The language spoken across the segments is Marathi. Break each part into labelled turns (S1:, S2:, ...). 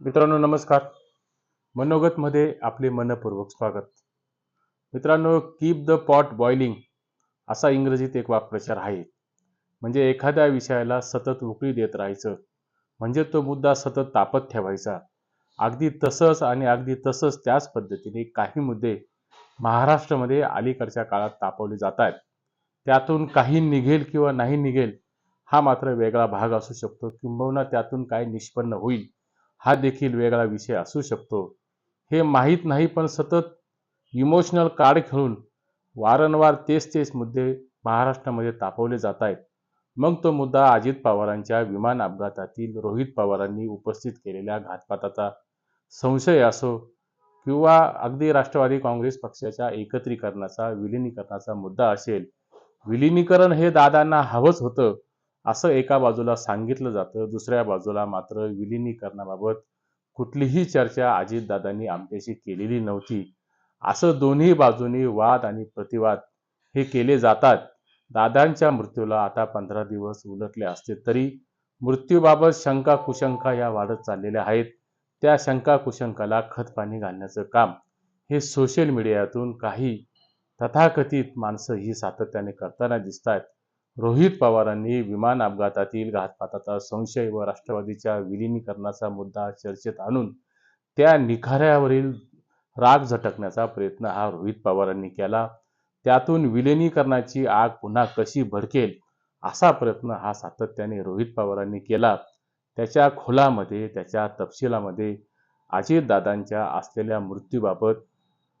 S1: मित्रांनो नमस्कार. मनोगतमध्ये आपले मनपूर्वक स्वागत. मित्रांनो कीप द पॉट बॉइलिंग असा इंग्रजीत एक वाक्प्रचार आहे. म्हणजे एखाद्या विषयाला सतत उकळी देत राहायचं. म्हणजे तो मुद्दा सतत तापत ठेवायचा. अगदी तसंच आणि अगदी तसंच त्याच पद्धतीने काही मुद्दे महाराष्ट्रामध्ये अलीकडच्या काळात तापवले जात आहेत त्यातून काही निघेल किंवा नाही निघेल हा मात्र वेगळा भाग असू शकतो. किंबहुना त्यातून काय निष्पन्न होईल. हा देखील वेगळा विषय असू शकतो. हे माहीत नाही पण सतत इमोशनल कार्ड खेळून वारंवार तेच तेच मुद्दे महाराष्ट्रामध्ये तापवले जात आहेत. मग तो मुद्दा अजित पवारांच्या विमान अपघातातील रोहित पवारांनी उपस्थित केलेल्या घातपाताचा संशय असो किंवा अगदी राष्ट्रवादी काँग्रेस पक्षाच्या एकत्रीकरणाचा विलिनीकरणाचा मुद्दा असेल. विलिनीकरण हे दादांना हवंच होतं. असं एका बाजूला सांगितलं जातं दुसऱ्या बाजूला मात्र विलिनीकरणाबाबत कुठलीही चर्चा अजितदादांनी आमच्याशी केलेली नव्हती. असं दोन्ही बाजूनी वाद आणि प्रतिवाद हे केले जातात. दादांच्या मृत्यूला आता पंधरा दिवस उलटले असते तरी मृत्यूबाबत शंका कुशंका या वाढत चाललेल्या आहेत. त्या शंका कुशंकाला खतपाणी घालण्याचं काम हे सोशल मीडियातून काही तथाकथित माणसं ही सातत्याने करताना दिसत आहेत रोहित पवारांनी विमान अपघातातील घातपाताचा संशय व राष्ट्रवादीच्या विलिनीकरणाचा मुद्दा चर्चेत आणून त्या निखाऱ्यावरील राग झटकण्याचा प्रयत्न हा रोहित पवारांनी केला. त्यातून विलिनीकरणाची आग पुन्हा कशी भडकेल असा प्रयत्न हा सातत्याने रोहित पवारांनी केला. त्याच्या खोलामध्ये त्याच्या तपशिलामध्ये अजितदादांच्या असलेल्या मृत्यूबाबत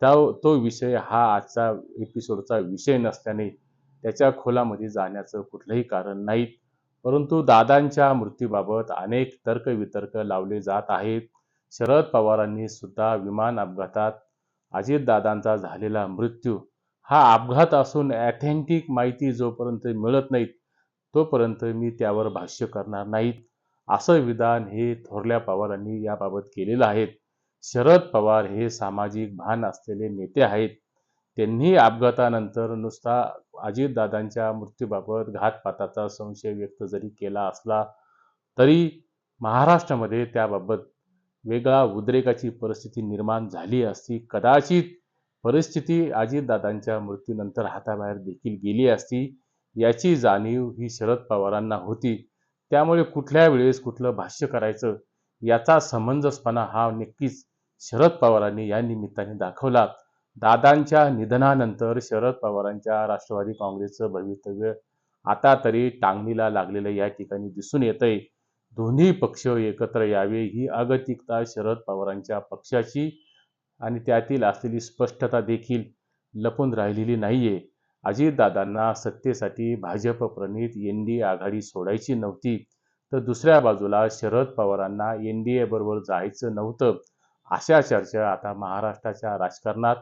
S1: त्या तो विषय हा आजचा एपिसोडचा विषय नसल्याने त्याच्या खोलामध्ये जाण्याचं कुठलंही कारण नाही परंतु दादांच्या मृत्यूबाबत अनेक तर्कवितर्क लावले जात आहेत. शरद पवारांनी सुद्धा विमान अपघातात अजितदादांचा झालेला मृत्यू हा अपघात असून ॲथेंटिक माहिती जोपर्यंत मिळत नाहीत तोपर्यंत मी त्यावर भाष्य करणार नाहीत. असं विधान हे थोरल्या पवारांनी याबाबत केलेलं आहे. शरद पवार हे सामाजिक भान असलेले नेते आहेत. त्यांनी अपघातानंतर नुसता अजितदादांच्या मृत्यूबाबत घातपाताचा संशय व्यक्त जरी केला असला तरी महाराष्ट्रामध्ये त्याबाबत वेगळा उद्रेकाची परिस्थिती निर्माण झाली असती. कदाचित परिस्थिती अजितदादांच्या मृत्यूनंतर हाताबाहेर देखील गेली असती याची जाणीव ही शरद पवारांना होती. त्यामुळे कुठल्या वेळेस कुठलं भाष्य करायचं याचा समंजसपणा हा नक्कीच शरद पवारांनी या निमित्ताने दाखवला. दादांच्या निधनानंतर शरद पवारांच्या राष्ट्रवादी काँग्रेसचं भवितव्य आता तरी टांगणीला लागलेलं या ठिकाणी दिसून येतंय. दोन्ही पक्ष एकत्र यावे ही अगतिकता शरद पवारांच्या पक्षाची आणि त्यातील असलेली स्पष्टता देखील लपून राहिलेली नाहीये. अजितदादांना सत्तेसाठी भाजप प्रणित एन डी ए आघाडी सोडायची नव्हती. तर दुसऱ्या बाजूला शरद पवारांना एन डी ए बरोबर जायचं नव्हतं. अशा चर्चा आता महाराष्ट्राच्या राजकारणात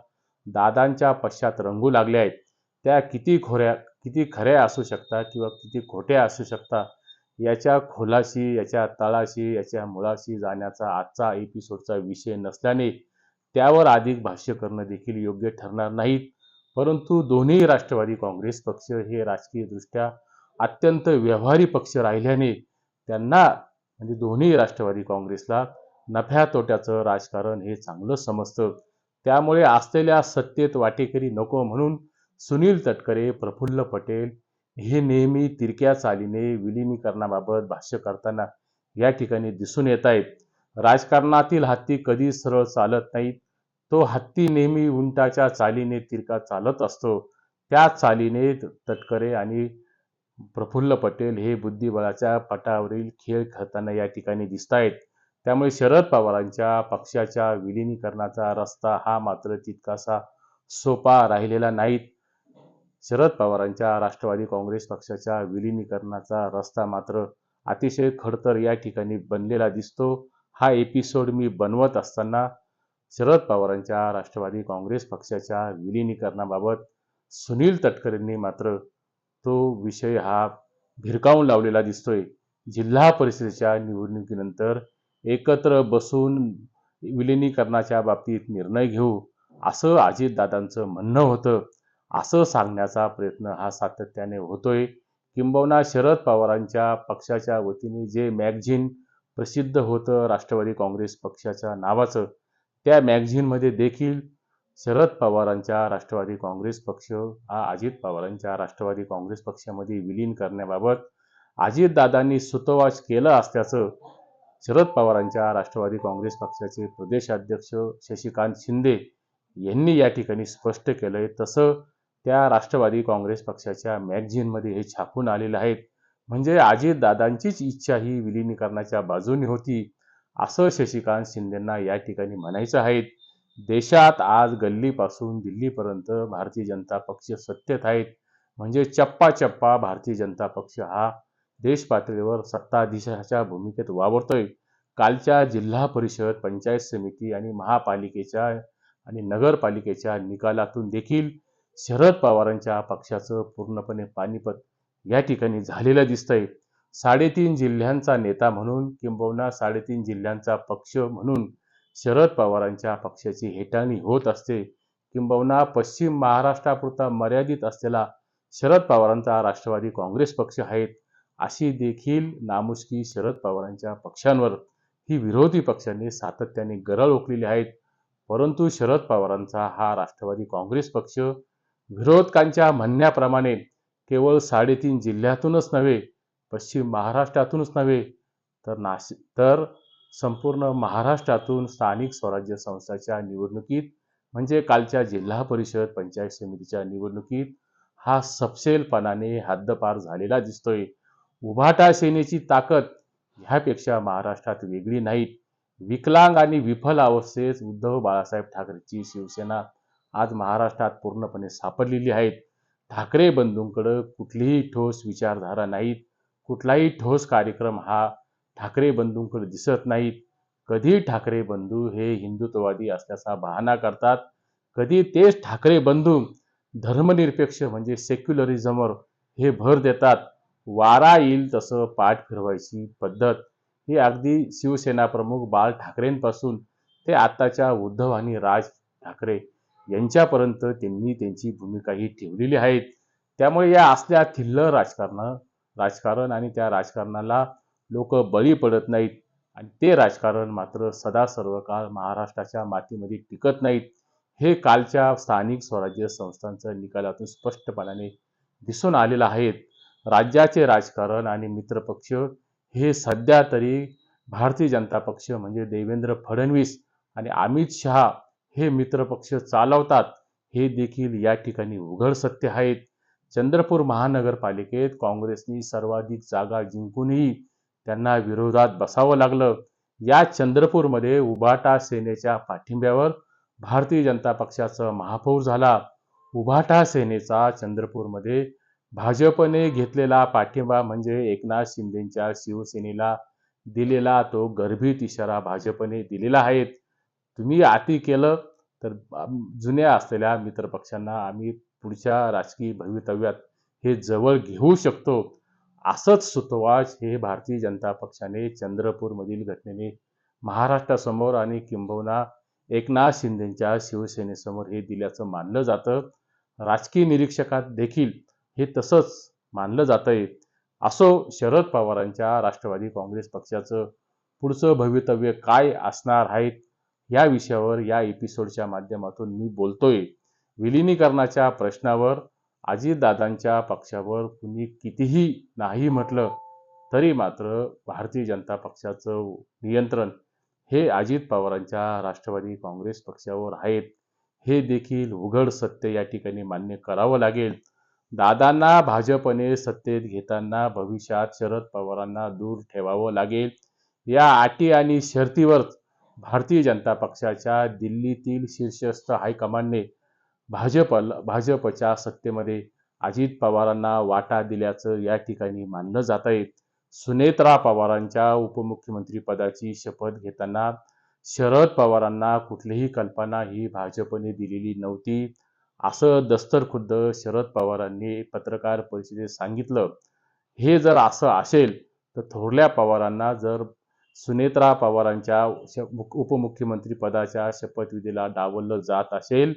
S1: दादांच्या पश्चात रंगू लागल्या आहेत. त्या किती खोऱ्या किती खऱ्या असू शकतात किंवा किती खोट्या असू शकतात याच्या खोलाशी याच्या तळाशी याच्या मुळाशी जाण्याचा आजचा एपिसोडचा विषय नसल्याने त्यावर अधिक भाष्य करणं देखील योग्य ठरणार नाहीत. परंतु दोन्ही राष्ट्रवादी काँग्रेस पक्ष हे राजकीयदृष्ट्या अत्यंत व्यवहारी पक्ष राहिल्याने त्यांना म्हणजे दोन्ही राष्ट्रवादी काँग्रेसला नफ्या तोट्याचं राजकारण हे चांगलं समजतं. त्यामुळे असलेल्या सत्तेत वाटेकरी नको म्हणून सुनील तटकरे प्रफुल्ल पटेल हे नेहमी तिरक्या चालीने विलिनीकरणाबाबत भाष्य करताना या ठिकाणी दिसून येत आहेत. राजकारणातील हत्ती कधी सरळ चालत नाहीत. तो हत्ती नेहमी उंटाच्या चालीने तिरका चालत असतो. त्या चालीने तटकरे आणि प्रफुल्ल पटेल हे बुद्धिबळाच्या पटावरील खेळ खेळताना या ठिकाणी दिसत आहेत त्यामुळे शरद पवारांच्या पक्षाच्या विलिनीकरणाचा रस्ता हा मात्र तितकासा सोपा राहिलेला नाहीत. शरद पवारांच्या राष्ट्रवादी काँग्रेस पक्षाच्या विलिनीकरणाचा रस्ता मात्र अतिशय खडतर या ठिकाणी बनलेला दिसतो. हा एपिसोड मी बनवत असताना शरद पवारांच्या राष्ट्रवादी काँग्रेस पक्षाच्या विलिनीकरणाबाबत सुनील तटकरेंनी मात्र तो विषय हा भिरकावून लावलेला दिसतोय. जिल्हा परिषदेच्या निवडणुकीनंतर एकत्र बसून विलिनीकरणाच्या बाबतीत निर्णय घेऊ असं अजितदादांचं म्हणणं होतं. असं सांगण्याचा प्रयत्न हा सातत्याने होतोय. किंबहुना शरद पवारांच्या पक्षाच्या वतीने जे मॅगझिन प्रसिद्ध होतं राष्ट्रवादी काँग्रेस पक्षाच्या नावाचं त्या मॅगझिनमध्ये देखील शरद पवारांच्या राष्ट्रवादी काँग्रेस पक्ष हा अजित पवारांच्या राष्ट्रवादी काँग्रेस पक्षामध्ये विलीन करण्याबाबत अजितदादांनी सुतोवाच केलं असल्याचं शरद पवारांच्या राष्ट्रवादी काँग्रेस पक्षाचे प्रदेशाध्यक्ष शशिकांत शिंदे यांनी या ठिकाणी स्पष्ट केलंय. तसं त्या राष्ट्रवादी काँग्रेस पक्षाच्या मॅगझिनमध्ये हे छापून आलेलं आहेत. म्हणजे अजितदादांचीच इच्छा ही विलिनीकरणाच्या बाजूने होती. असं शशिकांत शिंदेंना या ठिकाणी म्हणायचं आहे. देशात आज गल्लीपासून दिल्लीपर्यंत भारतीय जनता पक्ष सत्तेत आहेत. म्हणजे चप्पा चप्पा भारतीय जनता पक्ष हा देश पातळीवर सत्ताधीशाच्या भूमिकेत वावरतोय. कालच्या जिल्हा परिषद पंचायत समिती आणि महापालिकेच्या आणि नगरपालिकेच्या निकालातून देखील शरद पवारांच्या पक्षाचं पूर्णपणे पानिपत या ठिकाणी झालेलं दिसतंय. साडेतीन जिल्ह्यांचा नेता म्हणून किंबहुना साडेतीन जिल्ह्यांचा पक्ष म्हणून शरद पवारांच्या पक्षाची हेटाळणी होत असते. किंबहुना पश्चिम महाराष्ट्रापुरता मर्यादित असलेला शरद पवारांचा राष्ट्रवादी काँग्रेस पक्ष आहेत. अशी देखील नामुष्की शरद पवारांच्या पक्षांवर ही विरोधी पक्षांनी सातत्याने गरळ ओकलेली आहेत. परंतु शरद पवारांचा हा राष्ट्रवादी काँग्रेस पक्ष विरोधकांच्या म्हणण्याप्रमाणे केवळ साडेतीन जिल्ह्यातूनच नव्हे पश्चिम महाराष्ट्रातूनच नव्हे तर नाशिक तर संपूर्ण महाराष्ट्रातून स्थानिक स्वराज्य संस्थाच्या निवडणुकीत म्हणजे कालच्या जिल्हा परिषद पंचायत समितीच्या निवडणुकीत हा सपशेलपणाने हद्दपार झालेला दिसतोय. उभाटा सेनेची ताकद ह्यापेक्षा महाराष्ट्रात वेगळी नाहीत. विकलांग आणि विफल अवस्थेत उद्धव बाळासाहेब ठाकरेची शिवसेना आज महाराष्ट्रात पूर्णपणे सापडलेली आहेत. ठाकरे बंधूंकडं कुठलीही ठोस विचारधारा नाहीत. कुठलाही ठोस कार्यक्रम हा ठाकरे बंधूंकडे दिसत नाहीत. कधी ठाकरे बंधू हे हिंदुत्ववादी असल्याचा बहाणा करतात? कधी तेच ठाकरे बंधू धर्मनिरपेक्ष म्हणजे सेक्युलरिझमवर हे भर देतात? वारा येईल तसं पाठ फिरवायची पद्धत ही अगदी शिवसेना प्रमुख बाळ ठाकरेंपासून ते आत्ताच्या उद्धव आणि राज ठाकरे यांच्यापर्यंत त्यांनी त्यांची भूमिका ही ठेवलेली आहेत. त्यामुळे या असल्या थिल्ल राजकारण राजकारण आणि त्या राजकारणाला लोक बळी पडत नाहीत आणि ते राजकारण मात्र सदा सर्व काळ महाराष्ट्राच्या मातीमध्ये टिकत नाहीत. हे कालच्या स्थानिक स्वराज्य संस्थांच्या निकालातून स्पष्टपणाने दिसून आलेलं आहेत राज्याचे राजकारण आणि मित्रपक्ष हे सध्या तरी भारतीय जनता पक्ष म्हणजे देवेंद्र फडणवीस आणि अमित शहा हे मित्रपक्ष चालवतात हे देखील या ठिकाणी उघड सत्य आहेत. चंद्रपूर महानगरपालिकेत काँग्रेसनी सर्वाधिक जागा जिंकूनही त्यांना विरोधात बसावं लागलं. या चंद्रपूरमध्ये उभाटा सेनेच्या पाठिंब्यावर भारतीय जनता पक्षाचा महापौर झाला. उभाटा सेनेचा चंद्रपूरमध्ये भाजपने घेतलेला पाठिंबा म्हणजे एकनाथ शिंदेच्या शिवसेनेला दिलेला तो गर्भित इशारा भाजपने दिलेला आहे. तुम्ही अति केलं तर जुन्या असलेल्या मित्रपक्षांना आम्ही पुढच्या राजकीय भवितव्यात हे जवळ घेऊ शकतो. असंच सुतवाच हे भारतीय जनता पक्षाने चंद्रपूरमधील घटनेने महाराष्ट्रासमोर आणि किंबहुना एकनाथ शिंदेच्या शिवसेनेसमोर हे दिल्याचं मानलं जातं. राजकीय निरीक्षकात देखील हे तसंच मानलं जातंय. असो शरद पवारांच्या राष्ट्रवादी काँग्रेस पक्षाचं पुढचं भवितव्य काय असणार आहेत या विषयावर या एपिसोडच्या माध्यमातून मी बोलतोय. विलिनीकरणाच्या प्रश्नावर अजितदादांच्या पक्षावर कुणी कितीही नाही म्हटलं तरी मात्र भारतीय जनता पक्षाचं नियंत्रण हे अजित पवारांच्या राष्ट्रवादी काँग्रेस पक्षावर आहेत. हे देखील उघड सत्य या ठिकाणी मान्य करावं लागेल. दादांना भाजपने सत्तेत घेताना भविष्यात शरद पवारांना दूर ठेवावं लागेल. या अटी आणि शर्तीवर भारतीय जनता पक्षाच्या दिल्लीतील शीर्षस्थ हायकमांडने भाजप भाजपच्या सत्तेमध्ये अजित पवारांना वाटा दिल्याचं या ठिकाणी मानलं जात आहे. सुनेत्रा पवारांच्या उपमुख्यमंत्री पदाची शपथ घेताना शरद पवारांना कुठलीही कल्पना ही भाजपने दिलेली नव्हती. असं दस्तरखुद्द शरद पवारांनी पत्रकार परिषदेत सांगितलं. हे जर असं असेल तर थोरल्या पवारांना जर सुनेत्रा पवारांच्या उपमुख्यमंत्री पदाच्या शपथविधीला डावललं जात असेल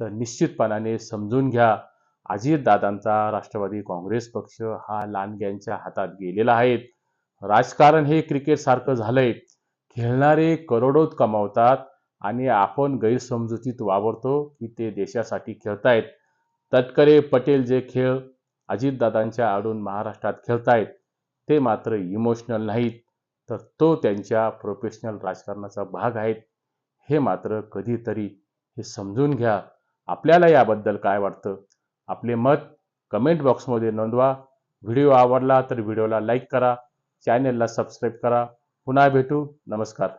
S1: तर निश्चितपणाने समजून घ्या अजितदादांचा राष्ट्रवादी काँग्रेस पक्ष हा लांडग्यांच्या हातात गेलेला आहे. राजकारण हे क्रिकेटसारखं झालंय. खेळणारे करोडोत कमावतात आणि आपण गैरसमजुतीत वावरतो की ते देशासाठी खेळतायत. तटकरे पटेल जे खेळ अजितदादांच्या आडून महाराष्ट्रात खेळतायत ते मात्र इमोशनल नाहीत. तर तो त्यांच्या प्रोफेशनल राजकारणाचा भाग आहेत. हे मात्र कधीतरी हे समजून घ्या. आपल्याला याबद्दल काय वाटतं? आपले मत कमेंट बॉक्समध्ये नोंदवा. व्हिडिओ आवडला तर व्हिडिओला लाईक करा. चॅनेलला सबस्क्राईब करा. पुन्हा भेटू. नमस्कार.